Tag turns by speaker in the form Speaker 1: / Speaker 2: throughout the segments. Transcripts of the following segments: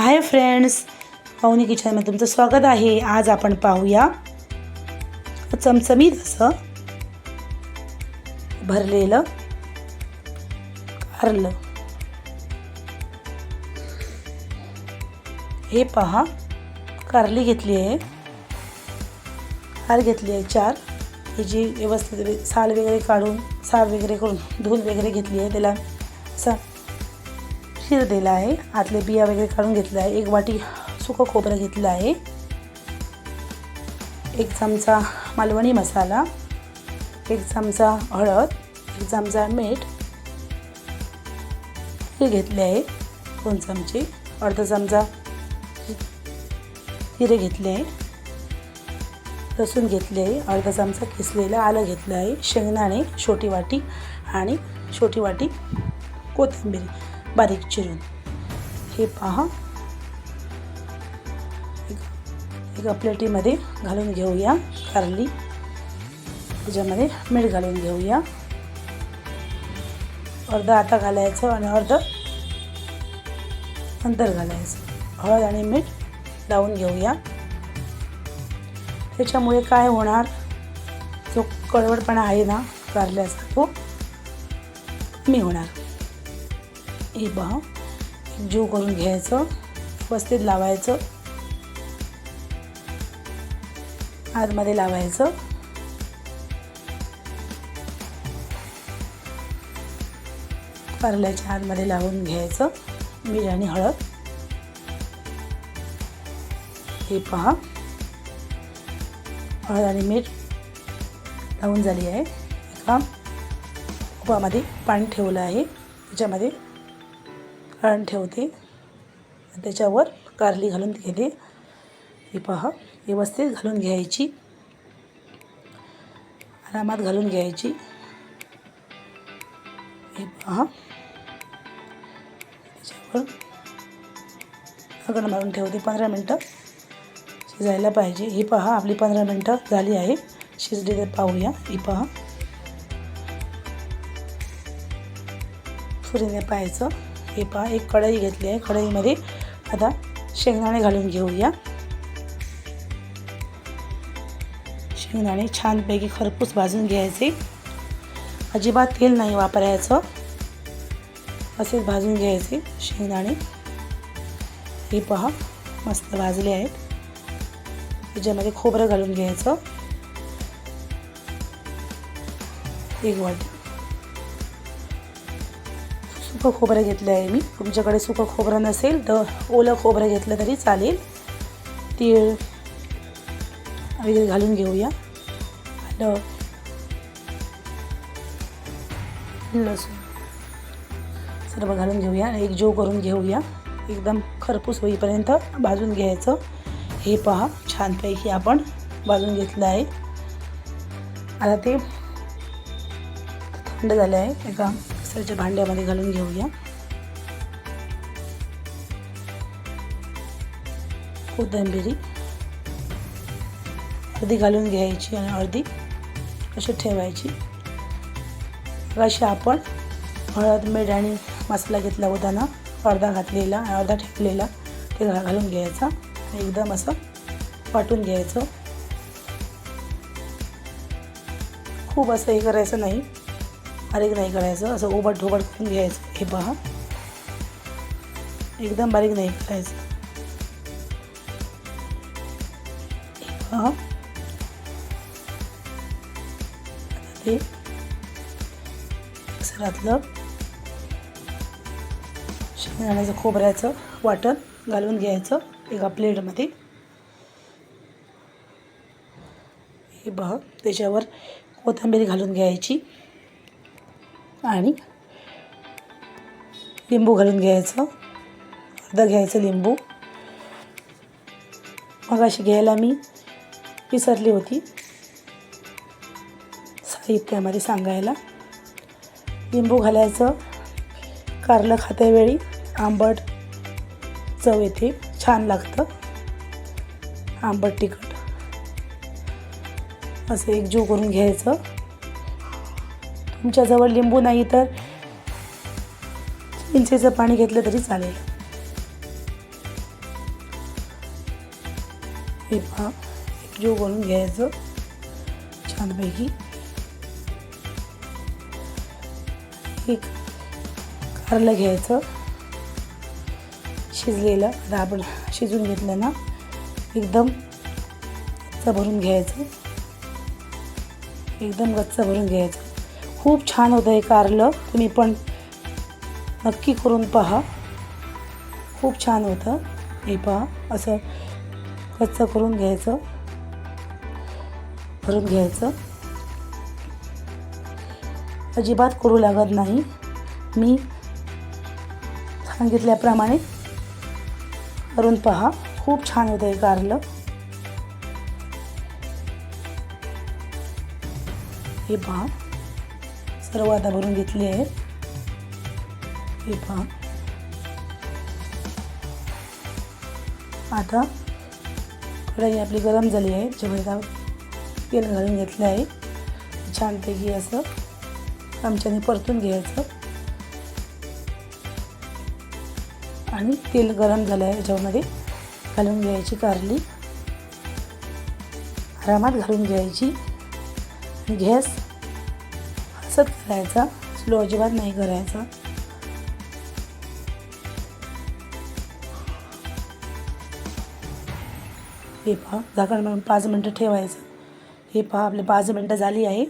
Speaker 1: Hi friends पाहुणी किचनमध्ये तुमचं स्वागत आहे. आज आपण पाहूया चमचमीत असं भरलेलं कारलं. हे पहा कारली घेतली आहे. कार घेतली आहे चार. ही जी व्यवस्थित साल वगैरे काढून साल वगैरे करून धूल वगैरे घेतली आहे त्याला. असं खीर दिलं आहे. आतले बिया वगैरे काढून घेतलं आहे. एक वाटी सुकं खोबरं घेतलं आहे. एक चमचा मालवणी मसाला एक चमचा हळद एक चमचा मीठ हे घेतले आहे. दोन चमचे अर्धा चमचा हिरे घेतले आहे. लसूण घेतले आहे. अर्धा चमचा किसलेलं आलं घेतलं आहे. शेंगदाणे छोटी वाटी आणि छोटी वाटी कोथिंबीर. बारीक चिरून. हे पहा. एक- एका प्लेटीमध्ये घालून घेऊया कारली. त्याच्यामध्ये मीठ घालून घेऊया. अर्धा आता घालायचं आणि अर्ध नंतर घालायचं. हळद आणि मीठ लावून घेऊया. त्याच्यामुळे काय होणार? जो कडवडपणा आहे ना कारल्याचा तो कमी होणार. हे पहा. जीव करून घ्यायचं व्यवस्थित लावायचं. आतमध्ये लावायचं. कारल्याच्या आतमध्ये लावून घ्यायचं. मीठ आणि हळद. हे पहा. हळद आणि मीठ लावून झाली आहे. एका कुपामध्ये पाणी ठेवलं आहे. त्याच्यामध्ये हळद ठेवते. त्याच्यावर कारली घालून घेते. ही पहा व्यवस्थित घालून घ्यायची. आरामात घालून घ्यायची. हे पहा. त्याच्यावर अगण मारून ठेवते पंधरा मिनटं. शिजायला पाहिजे. ही पहा आपली पंधरा मिनटं झाली आहे. शिजली तर पाहूया. ही पहा. सुरीने पाहायचं. हे पहा एक कढई घेतली आहे. कढईमध्ये आता शेंगदाणे घालून घेऊया. शेंगदाणे छानपैकी खरपूस भाजून घ्यायचे. अजिबात तेल नाही वापरायचं. असेच भाजून घ्यायचे शेंगदाणे. हे पहा मस्त भाजले आहेत. त्याच्यामध्ये खोबरं घालून घ्यायचं. एक वाटी सुकं खोबरं घेतलं आहे मी. तुमच्याकडे सुकं खोबरं नसेल तर ओलं खोबरं घेतलं तरी चालेल. तीळ वगैरे घालून घेऊया. आलं. लसूण. सर्व घालून घेऊया आणि एक जो करून घेऊया. एकदम खरपूस होईपर्यंत भाजून घ्यायचं. हे पहा छानपैकी आपण भाजून घेतलं आहे. आता ते थंड झालं आहे. एका मिक्सरच्या भांड्यामध्ये घालून घेऊया. कोथिंबिरी. अर्धी घालून घ्यायची आणि अर्धी अशी ठेवायची. अशी आपण हळद मीठ आणि मसाला घेतला होता ना अर्धा घातलेला आणि अर्धा ठेवलेला ते घालून घ्यायचा. एकदम असं वाटून घ्यायचं. खूप असं हे करायचं नाही. बारीक नाही करायचं असं ओबट ढोबट करून घ्यायचं. हे पहा. एकदम बारीक नाही करायचं. हे पहा. ते मिक्सरातलं शेंगदाण्याचं खोबऱ्याचं वाटण घालून घ्यायचं एका प्लेटमध्ये. हे बघ त्याच्यावर कोथिंबीर घालून घ्यायची. आणि लिंबू घालून घ्यायचं. अर्धा घ्यायचं लिंबू. मग अशी घ्यायला मी विसरली होती. साहित्यामध्ये सांगायला. लिंबू घालायचं. कारलं खात्यावेळी आंबट चव येते. छान लागतं. आंबट तिखट. असं एकजीव करून घ्यायचं. तुमच्याजवळ लिंबू नाही तर चिंचेचं पाणी घेतलं तरी चालेल. हे पहा एकजीव करून घ्यायचं छानपैकी. एक कारलं घ्यायचं शिजलेलं आता शिजून घेतलं ना एकदम गच्च भरून घ्यायचं. एकदम गच्च भरून घ्यायचं. खूप छान होतं हे कारलं. तुम्ही पण नक्की करून पहा. खूप छान होतं. हे पहा असं कच्चं करून घ्यायचं. भरून घ्यायचं. अजिबात करू लागत नाही. मी सांगितल्याप्रमाणे करून पहा. खूप छान होतं हे कारलं. हे पहा. सर्व आता भरून घेतली आहे हे पहा. आता कढई आपली गरम झाली आहे. त्याच्यामध्ये तेल घालून घेतलं आहे. छानपैकी असं चमच्याने परतून घ्यायचं. आणि तेल गरम झालं आहे याच्यामध्ये. घालून घ्यायची कारली. आरामात घालून घ्यायची. गॅस असंच करायचा. स्लो अजिबात नाही करायचा. हे पहा झाकण म्हणून पाच मिनटं ठेवायचं. हे पहा आपले पाच मिनटं झाली आहे.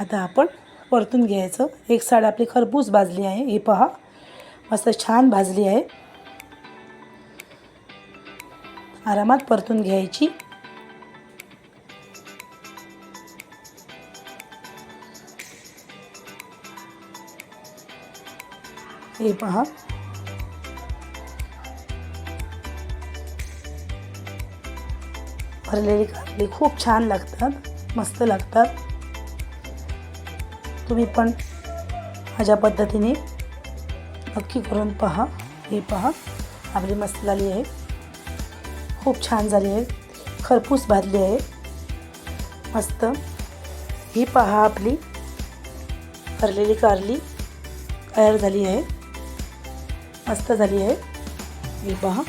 Speaker 1: आता आपण परतून घ्यायचं. एक साईड आपली खरपूस भाजली आहे. हे पहा मस्त छान भाजली आहे. आरामात परतून घ्यायची. हे पहा. भरलेली कारली खूप छान लागतात मस्त लागतात. तुम्ही पण माझ्या पद्धतीने नक्की करून पहा. हे पहा आपली मस्त झाली आहे. खूप छान झाली आहे. खरपूस भाजली आहे. मस्त. ही पहा आपली भरलेली कारली तयार झाली आहे. मस्त झाली आहे. ही पहा.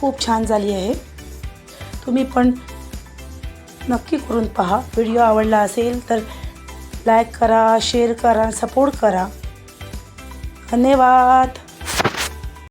Speaker 1: खूप छान झाली आहे. तुम्ही पण नक्की करून पहा. व्हिडिओ आवडला असेल तर लाईक करा शेअर करा सपोर्ट करा. धन्यवाद.